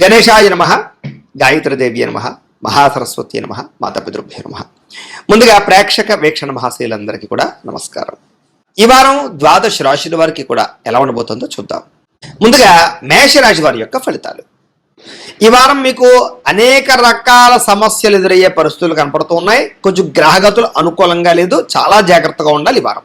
గణేశాయ నమ గాయత్రీదేవి నమ మహాసరస్వతి నమ మాతాపితృభ్య నమ. ముందుగా ప్రేక్షక వీక్షణ మహాశీలందరికీ కూడా నమస్కారం. ఈ వారం ద్వాదశ రాశుల వారికి కూడా ఎలా ఉండబోతుందో చూద్దాం. ముందుగా మేషరాశి వారి యొక్క ఫలితాలు. ఈ వారం మీకు అనేక రకాల సమస్యలు ఎదురయ్యే పరిస్థితులు కనపడుతూ ఉన్నాయి. కొంచెం గ్రహగతులు అనుకూలంగా లేదు. చాలా జాగ్రత్తగా ఉండాలి ఈ వారం.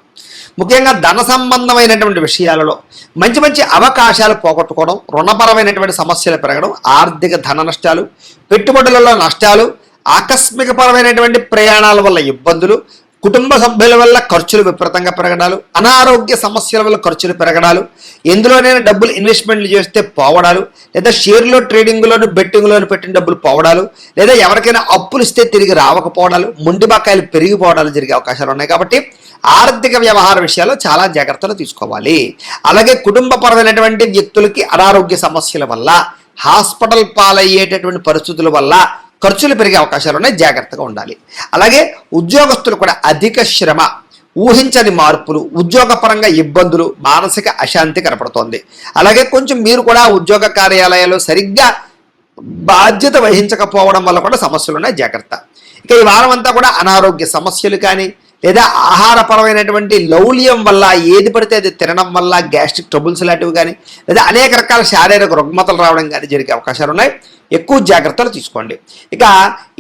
ముఖ్యంగా ధన సంబంధమైనటువంటి విషయాలలో మంచి మంచి అవకాశాలు పోగొట్టుకోవడం రుణపరమైనటువంటి సమస్యలు పెరగడం ఆర్థిక ధన నష్టాలు పెట్టుబడులలో నష్టాలు ఆకస్మికపరమైనటువంటి ప్రయాణాల వల్ల ఇబ్బందులు కుటుంబ సభ్యుల వల్ల ఖర్చులు విపరీతంగా పెరగడాలు అనారోగ్య సమస్యల వల్ల ఖర్చులు పెరగడాలు ఎందులోనైనా డబ్బులు ఇన్వెస్ట్మెంట్లు చేస్తే పోవడాలు లేదా షేర్లో ట్రేడింగ్లోను బెట్టింగ్లోను పెట్టిన డబ్బులు పోవడాలు లేదా ఎవరికైనా అప్పులు ఇస్తే తిరిగి రావకపోవడాలు ముండి బకాయిలు పెరిగిపోవడాలు జరిగే అవకాశాలు ఉన్నాయి కాబట్టి ఆర్థిక వ్యవహార విషయాల్లో చాలా జాగ్రత్తలు తీసుకోవాలి. అలాగే కుటుంబపరమైనటువంటి వ్యక్తులకి అనారోగ్య సమస్యల వల్ల హాస్పిటల్ పాలయ్యేటటువంటి పరిస్థితుల వల్ల ఖర్చులు పెరిగే అవకాశాలు ఉన్నాయి జాగ్రత్తగా ఉండాలి. అలాగే ఉద్యోగస్తులు కూడా అధిక శ్రమ ఊహించని మార్పులు ఉద్యోగపరంగా ఇబ్బందులు మానసిక అశాంతి కనపడుతోంది. అలాగే కొంచెం మీరు కూడా ఉద్యోగ కార్యాలయాలు సరిగ్గా బాధ్యత వహించకపోవడం వల్ల కూడా సమస్యలు ఉన్నాయి జాగ్రత్త. ఇక ఈ వారం అంతా కూడా అనారోగ్య సమస్యలు కానీ లేదా ఆహారపరమైనటువంటి లౌల్యం వల్ల ఏది పడితే అది తినడం వల్ల గ్యాస్ట్రిక్ ట్రబుల్స్ లాంటివి కానీ లేదా అనేక రకాల శారీరక రుగ్మతలు రావడం కానీ జరిగే అవకాశాలు ఉన్నాయి. ఎక్కువ జాగ్రత్తలు తీసుకోండి. ఇక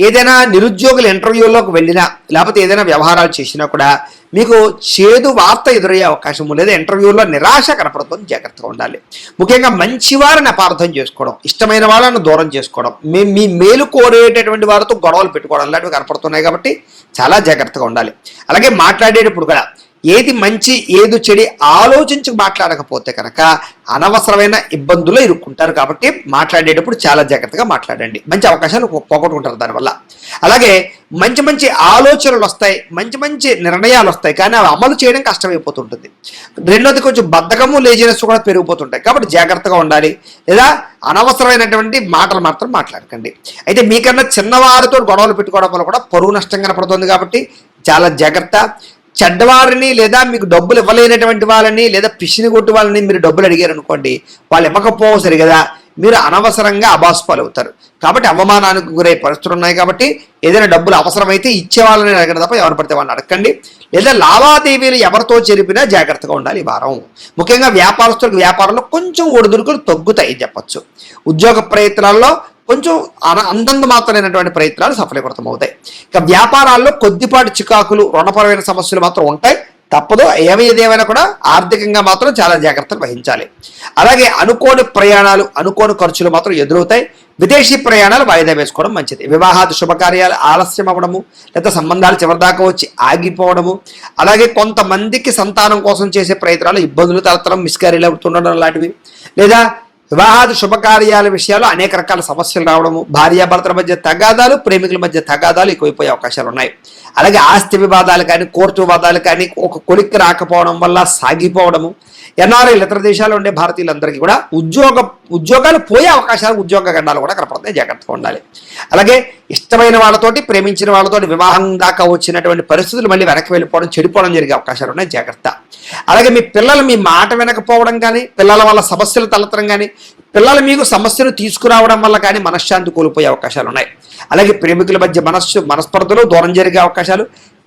ఏదైనా నిరుద్యోగుల ఇంటర్వ్యూలోకి వెళ్ళినా లేకపోతే ఏదైనా వ్యవహారాలు చేసినా కూడా మీకు చేదు వార్త ఎదురయ్యే అవకాశం లేదా ఇంటర్వ్యూలో నిరాశ కనపడుతుంది. జాగ్రత్తగా ఉండాలి. ముఖ్యంగా మంచి వారిని అపార్థం చేసుకోవడం ఇష్టమైన వాళ్ళని దూరం చేసుకోవడం మీ మీ మేలు కోరేటటువంటి వారితో గొడవలు పెట్టుకోవడం లాంటివి కనపడుతున్నాయి కాబట్టి చాలా జాగ్రత్తగా ఉండాలి. అలాగే మాట్లాడేటప్పుడు కూడా ఏది మంచి ఏది చెడి ఆలోచించి మాట్లాడకపోతే కనుక అనవసరమైన ఇబ్బందులు ఇరుక్కుంటారు కాబట్టి మాట్లాడేటప్పుడు చాలా జాగ్రత్తగా మాట్లాడండి. మంచి అవకాశాలు పోగొట్టుకుంటారు దానివల్ల. అలాగే మంచి మంచి ఆలోచనలు వస్తాయి మంచి మంచి నిర్ణయాలు వస్తాయి కానీ అవి అమలు చేయడం కష్టమైపోతుంటుంది. రెండోది కొంచెం బద్ధకము లేజినెస్ కూడా పెరిగిపోతుంటాయి. కాబట్టి జాగ్రత్తగా ఉండాలి. లేదా అనవసరమైనటువంటి మాటలు మాత్రం మాట్లాడకండి. అయితే మీకన్నా చిన్నవారితో గొడవలు పెట్టుకోవడం వల్ల కూడా పరువు నష్టం కనపడుతుంది కాబట్టి చాలా జాగ్రత్త. చెడ్డవారిని లేదా మీకు డబ్బులు ఇవ్వలేనటువంటి వాళ్ళని లేదా పిసిని కొట్టు వాళ్ళని మీరు డబ్బులు అడిగారు అనుకోండి వాళ్ళు ఇవ్వకపోవు సరి కదా మీరు అనవసరంగా అబాస్పాలు అవుతారు కాబట్టి అవమానానికి గురయ్యే పరిస్థితులు ఉన్నాయి కాబట్టి ఏదైనా డబ్బులు అవసరమైతే ఇచ్చే వాళ్ళని అడగడం తప్ప ఎవరు పడితే వాళ్ళని అడగండి లేదా లావాదేవీలు ఎవరితో జరిపినా జాగ్రత్తగా ఉండాలి ఈ వారం. ముఖ్యంగా వ్యాపారస్తులకు వ్యాపారంలో కొంచెం ఒడిదుడుకులు తగ్గుతాయి చెప్పచ్చు. ఉద్యోగ ప్రయత్నాల్లో కొంచెం అన- అందంత మాత్రమైనటువంటి ప్రయత్నాలు సఫలీకృతం అవుతాయి ఇక వ్యాపారాల్లో కొద్దిపాటి చికాకులు రుణపరమైన సమస్యలు మాత్రం ఉంటాయి. తప్పదు. ఏమి ఏదేమైనా కూడా ఆర్థికంగా మాత్రం చాలా జాగ్రత్తలు వహించాలి. అలాగే అనుకోని ప్రయాణాలు అనుకోని ఖర్చులు మాత్రం ఎదురవుతాయి. విదేశీ ప్రయాణాలు వాయిదా వేసుకోవడం మంచిది. వివాహాది శుభకార్యాలు ఆలస్యం అవ్వడము లేదా సంబంధాలు చివరిదాకా వచ్చి ఆగిపోవడము అలాగే కొంతమందికి సంతానం కోసం చేసే ప్రయత్నాలు ఇబ్బందులు తలతరం మిస్క్యారీలు అవుతుండడం లాంటివి లేదా వివాహాది శుభకార్యాల విషయాలు అనేక రకాల సమస్యలు రావడము భార్యాభర్తల మధ్య తగాదాలు ప్రేమికుల మధ్య తగాదాలు ఎక్కువైపోయే అవకాశాలు ఉన్నాయి. అలాగే ఆస్తి వివాదాలు కానీ కోర్టు వివాదాలు కానీ ఒక కొలిక్కి రాకపోవడం వల్ల సాగిపోవడము. ఎన్ఆర్ఐలు ఇతర దేశాల్లో ఉండే భారతీయులందరికీ కూడా ఉద్యోగ ఉద్యోగాలు పోయే అవకాశాలు ఉద్యోగ గండాలు కూడా కనపడతాయి. జాగ్రత్తగా ఉండాలి. అలాగే ఇష్టమైన వాళ్ళతోటి ప్రేమించిన వాళ్ళతోటి వివాహం దాకా వచ్చినటువంటి పరిస్థితులు మళ్ళీ వెనక్కి వెళ్ళిపోవడం చెడిపోవడం జరిగే అవకాశాలు ఉన్నాయి. జాగ్రత్త. అలాగే మీ పిల్లలు మీ మాట వినకపోవడం కానీ పిల్లల వల్ల సమస్యలు తలెత్తడం కానీ పిల్లలు మీకు సమస్యలు తీసుకురావడం వల్ల కానీ మనశ్శాంతి కోల్పోయే అవకాశాలు ఉన్నాయి. అలాగే ప్రేమికుల మధ్య మనస్సు మనస్పర్ధలు దూరం జరిగే అవకాశాలు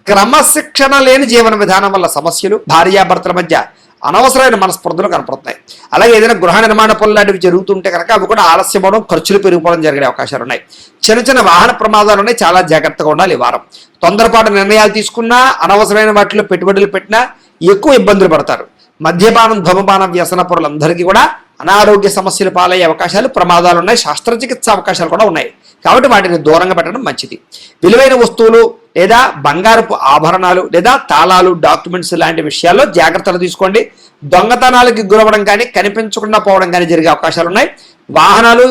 క్రమశిక్షణ లేని జీవన విధానం వల్ల సమస్యలు భార్యాభర్తల మధ్య అనవసరమైన మనస్పర్ధలు కనపడుతున్నాయి అలాగే ఏదైనా గృహ నిర్మాణ పనులు లాంటివి జరుగుతుంటే కనుక అవి కూడా ఆలస్యం అవడం ఖర్చులు పెరిగిపోవడం జరిగే అవకాశాలు ఉన్నాయి. చిన్న చిన్న వాహన ప్రమాదాలు ఉన్నాయి చాలా జాగ్రత్తగా ఉండాలి వారం. తొందరపాటు నిర్ణయాలు తీసుకున్నా అనవసరమైన వాటిలో పెట్టుబడులు పెట్టినా ఎక్కువ ఇబ్బందులు పడతారు. మద్యపానం ధూమపానం వ్యసన పరులందరికీ కూడా అనారోగ్య సమస్యలు పాలయ్యే అవకాశాలు ప్రమాదాలు ఉన్నాయి శస్త్రచికిత్స అవకాశాలు కూడా ఉన్నాయి. కాబట్టి వాటిని దూరంగా పెట్టడం మంచిది. విలువైన వస్తువులు లేదా బంగారపు ఆభరణాలు లేదా తాళాలు డాక్యుమెంట్స్ లాంటి విషయాల్లో జాగ్రత్తలు తీసుకోండి. దొంగతనాలకి గురవడం కానీ కనిపించకుండా పోవడం కానీ జరిగే అవకాశాలు ఉన్నాయి. వాహనాలు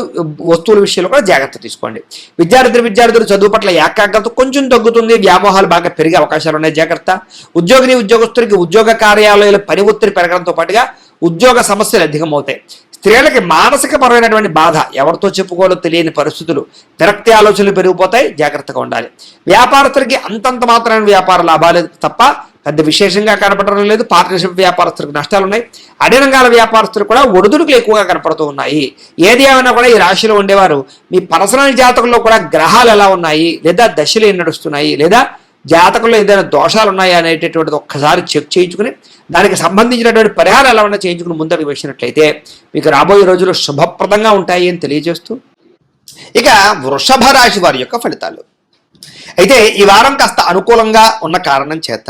వస్తువుల విషయంలో కూడా జాగ్రత్త తీసుకోండి. విద్యార్థులు విద్యార్థులు చదువు పట్ల ఏకాగ్రత కొంచెం తగ్గుతుంది. వ్యామోహాలు బాగా పెరిగే అవకాశాలు ఉన్నాయి. జాగ్రత్త. ఉద్యోగిని ఉద్యోగస్తుడికి ఉద్యోగ కార్యాలయాల పని ఒత్తిడి పెరగడంతో పాటుగా ఉద్యోగ సమస్యలు అధికమవుతాయి. స్త్రీలకి మానసిక పరమైనటువంటి బాధ ఎవరితో చెప్పుకోవాలో తెలియని పరిస్థితులు విరక్తి ఆలోచనలు పెరిగిపోతాయి జాగ్రత్తగా ఉండాలి. వ్యాపారస్తులకి అంతంత మాత్రమైన వ్యాపార లాభాలు తప్ప పెద్ద విశేషంగా కనపడడం లేదు. పార్ట్నర్షిప్ వ్యాపారస్తులకు నష్టాలు ఉన్నాయి. అన్ని రంగాల వ్యాపారస్తులు కూడా ఒడిదుడుకులు ఎక్కువగా కనపడుతూ ఉన్నాయి. ఏది ఏమైనా కూడా ఈ రాశిలో ఉండేవారు. మీ పర్సనల్ జాతకంలో కూడా గ్రహాలు ఎలా ఉన్నాయి? లేదా దశలు ఏం నడుస్తున్నాయి? లేదా జాతకంలో ఏదైనా దోషాలు ఉన్నాయా అనేటటువంటిది ఒక్కసారి చెక్ చేయించుకుని దానికి సంబంధించినటువంటి పరిహారం ఎలా ఉన్నా చేయించుకుని ముందడుగు వేసినట్లయితే మీకు రాబోయే రోజులు శుభప్రదంగా ఉంటాయి అని తెలియజేస్తూ ఇక వృషభ రాశి వారి యొక్క ఫలితాలు. అయితే ఈ వారం కాస్త అనుకూలంగా ఉన్న కారణం చేత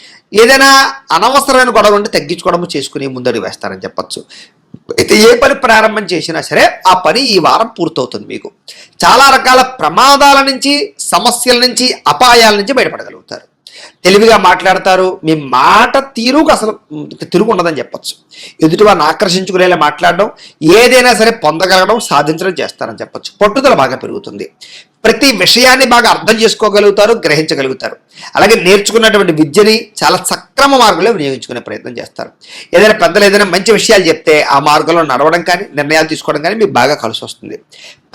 ఏదైనా అనవసరమైన గొడవ ఉంటే తగ్గించుకోవడము చేసుకుని ముందడుగు వేస్తారని చెప్పచ్చు. అయితే ఏ పని ప్రారంభం చేసినా సరే ఆ పని ఈ వారం పూర్తవుతుంది మీకు. చాలా రకాల ప్రమాదాల నుంచి సమస్యల నుంచి అపాయాల నుంచి బయటపడగలుగుతారు. తెలివిగా మాట్లాడతారు మీ మాట తీరుకు అసలు తిరుగు ఉండదని చెప్పచ్చు. ఎదుటి వారిని ఆకర్షించుకునేలా మాట్లాడడం ఏదైనా సరే పొందగలగడం సాధించడం చేస్తారని చెప్పచ్చు. పట్టుదల బాగా పెరుగుతుంది. ప్రతి విషయాన్ని బాగా అర్థం చేసుకోగలుగుతారు గ్రహించగలుగుతారు. అలాగే నేర్చుకున్నటువంటి విద్యని చాలా సక్రమ మార్గంలో వినియోగించుకునే ప్రయత్నం చేస్తారు. ఏదైనా పెద్దలు ఏదైనా మంచి విషయాలు చెప్తే ఆ మార్గంలో నడవడం కానీ నిర్ణయాలు తీసుకోవడం కానీ మీకు బాగా కలిసి వస్తుంది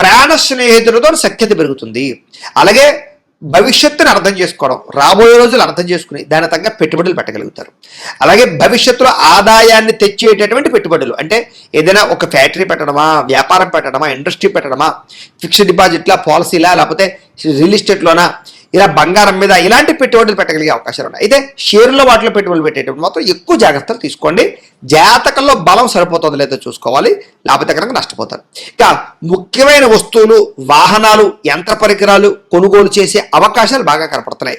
ప్రాణ స్నేహితులతో సఖ్యత పెరుగుతుంది. అలాగే భవిష్యత్తును అర్థం చేసుకోవడం రాబోయే రోజులు అర్థం చేసుకుని దాని తగ్గ పెట్టుబడులు పెట్టగలుగుతారు. అలాగే భవిష్యత్తులో ఆదాయాన్ని తెచ్చేటటువంటి పెట్టుబడులు అంటే ఏదైనా ఒక ఫ్యాక్టరీ పెట్టడమా వ్యాపారం పెట్టడమా ఇండస్ట్రీ పెట్టడమా ఫిక్స్డ్ డిపాజిట్లా పాలసీలా లేకపోతే రియల్ ఎస్టేట్లోనా ఇలా బంగారం మీద ఇలాంటి పెట్టుబడులు పెట్టగలిగే అవకాశాలు ఉన్నాయి. అయితే షేర్లో వాటిలో పెట్టుబడులు పెట్టేటప్పుడు మాత్రం ఎక్కువ జాగ్రత్తలు తీసుకోండి. జాతకంలో బలం సరిపోతుందో లేదో చూసుకోవాలి. లేకపోతే కనుక నష్టపోతారు. ఇక ముఖ్యమైన వస్తువులు వాహనాలు యంత్ర పరికరాలు కొనుగోలు చేసే అవకాశాలు బాగా కనపడుతున్నాయి.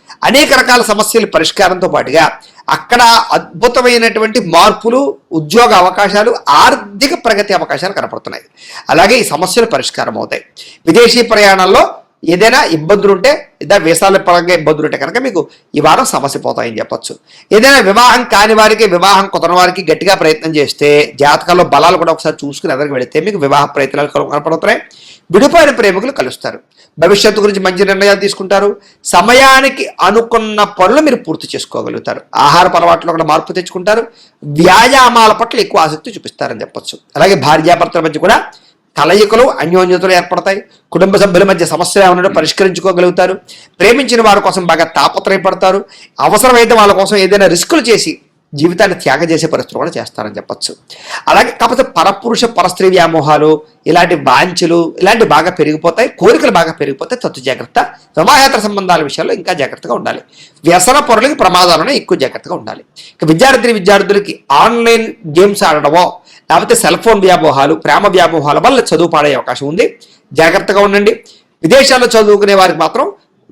అనేక రకాల సమస్యల పరిష్కారంతో పాటుగా అక్కడ అద్భుతమైనటువంటి మార్పులు ఉద్యోగ అవకాశాలు ఆర్థిక ప్రగతి అవకాశాలు కనపడుతున్నాయి. అలాగే ఈ సమస్యలు పరిష్కారం అవుతాయి. విదేశీ ప్రయాణాల్లో ఏదైనా ఇబ్బందులు ఉంటే లేదా వీసాల పరంగా ఇబ్బందులు ఉంటే కనుక మీకు ఈ వారం సమస్య పోతాయని చెప్పొచ్చు. ఏదైనా వివాహం కాని వారికి వివాహం కుదరని వారికి గట్టిగా ప్రయత్నం చేస్తే జాతకాల్లో బలాలు కూడా ఒకసారి చూసుకుని ఎదరికి వెళితే మీకు వివాహ ప్రయత్నాలు కనపడుతున్నాయి. విడిపోయిన ప్రేమికులు కలుస్తారు. భవిష్యత్తు గురించి మంచి నిర్ణయాలు తీసుకుంటారు. సమయానికి అనుకున్న పనులు మీరు పూర్తి చేసుకోగలుగుతారు. ఆహార అలవాట్లో కూడా మార్పు తెచ్చుకుంటారు. వ్యాయామాల పట్ల ఎక్కువ ఆసక్తి చూపిస్తారని చెప్పొచ్చు. అలాగే భార్యాభర్తల మధ్య కూడా కలయికలు అన్యోన్యతలు ఏర్పడతాయి. కుటుంబ సభ్యుల మధ్య సమస్యలు ఏమైనా పరిష్కరించుకోగలుగుతారు. ప్రేమించిన వారి కోసం బాగా తాపత్రయపడతారు. అవసరమైతే వాళ్ళ కోసం ఏదైనా రిస్కులు చేసి జీవితాన్ని త్యాగం చేసే పరిస్థితులు కూడా చేస్తారని చెప్పచ్చు. అలాగే కాకపోతే పరపురుష పరస్త్రీ వ్యామోహాలు ఇలాంటి వాంఛలు ఇలాంటి బాగా పెరిగిపోతాయి కోరికలు బాగా పెరిగిపోతాయి తత్తు జాగ్రత్త వివాహేతర సంబంధాల విషయాల్లో ఇంకా జాగ్రత్తగా ఉండాలి. వ్యసన పొరలకి ప్రమాదాలను ఎక్కువ జాగ్రత్తగా ఉండాలి. ఇక విద్యార్థి విద్యార్థులకి ఆన్లైన్ గేమ్స్ ఆడడమో లేకపోతే సెల్ ఫోన్ వ్యామోహాలు ప్రేమ వ్యామోహాల వల్ల చదువు పాడే అవకాశం ఉంది. జాగ్రత్తగా ఉండండి. విదేశాల్లో చదువుకునే వారికి మాత్రం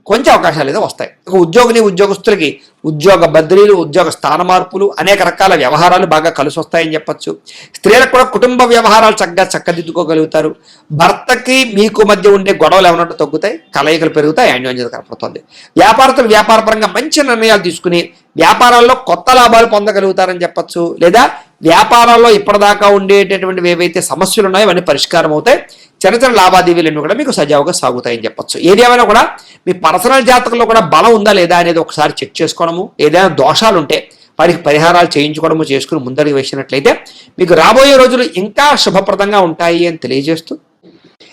కొంచెం అవకాశాలు ఏదో వస్తాయి. ఒక ఉద్యోగిని ఉద్యోగస్తులకి ఉద్యోగ బదిలీలు ఉద్యోగ స్థాన మార్పులు అనేక రకాల వ్యవహారాలు బాగా కలిసి వస్తాయని చెప్పచ్చు. స్త్రీలకు కూడా కుటుంబ వ్యవహారాలు చక్కగా చక్కదిద్దుకోగలుగుతారు. భర్తకి మీకు మధ్య ఉండే గొడవలు ఏమన్నా తగ్గుతాయి కలయికలు పెరుగుతాయి అన్యోన్యత కనపడుతుంది. వ్యాపారస్తులు వ్యాపారపరంగా మంచి నిర్ణయాలు తీసుకుని వ్యాపారాల్లో కొత్త లాభాలు పొందగలుగుతారని చెప్పచ్చు. లేదా వ్యాపారాల్లో ఇప్పటిదాకా ఉండేటటువంటి ఏవైతే సమస్యలు ఉన్నాయో అవన్నీ పరిష్కారం అవుతాయి. చిన్న చిన్న లావాదేవీలన్నీ కూడా మీకు సజావుగా సాగుతాయని చెప్పొచ్చు. ఏది కూడా మీ పర్సనల్ జాతకంలో కూడా బలం ఉందా లేదా అనేది ఒకసారి చెక్ చేసుకోవడము ఏదైనా దోషాలు ఉంటే వారికి పరిహారాలు చేయించుకోవడము చేసుకుని ముందరికి వేసినట్లయితే మీకు రాబోయే రోజులు ఇంకా శుభప్రదంగా ఉంటాయి అని తెలియజేస్తూ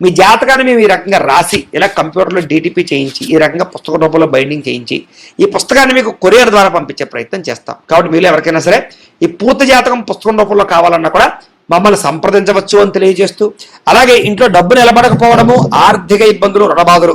మీ జాతకాన్ని మేము ఈ రకంగా రాసి ఇలా కంప్యూటర్లో డీటీపీ చేయించి ఈ రకంగా పుస్తక రూపంలో బైండింగ్ చేయించి ఈ పుస్తకాన్ని మీకు కొరియర్ ద్వారా పంపించే ప్రయత్నం చేస్తాం. కాబట్టి మీరు ఎవరికైనా సరే ఈ పూర్తి జాతకం పుస్తకం రూపంలో కావాలన్నా కూడా మమ్మల్ని సంప్రదించవచ్చు అని తెలియజేస్తూ అలాగే ఇంట్లో డబ్బు నిలబడకపోవడము ఆర్థిక ఇబ్బందులు రుణబాధలు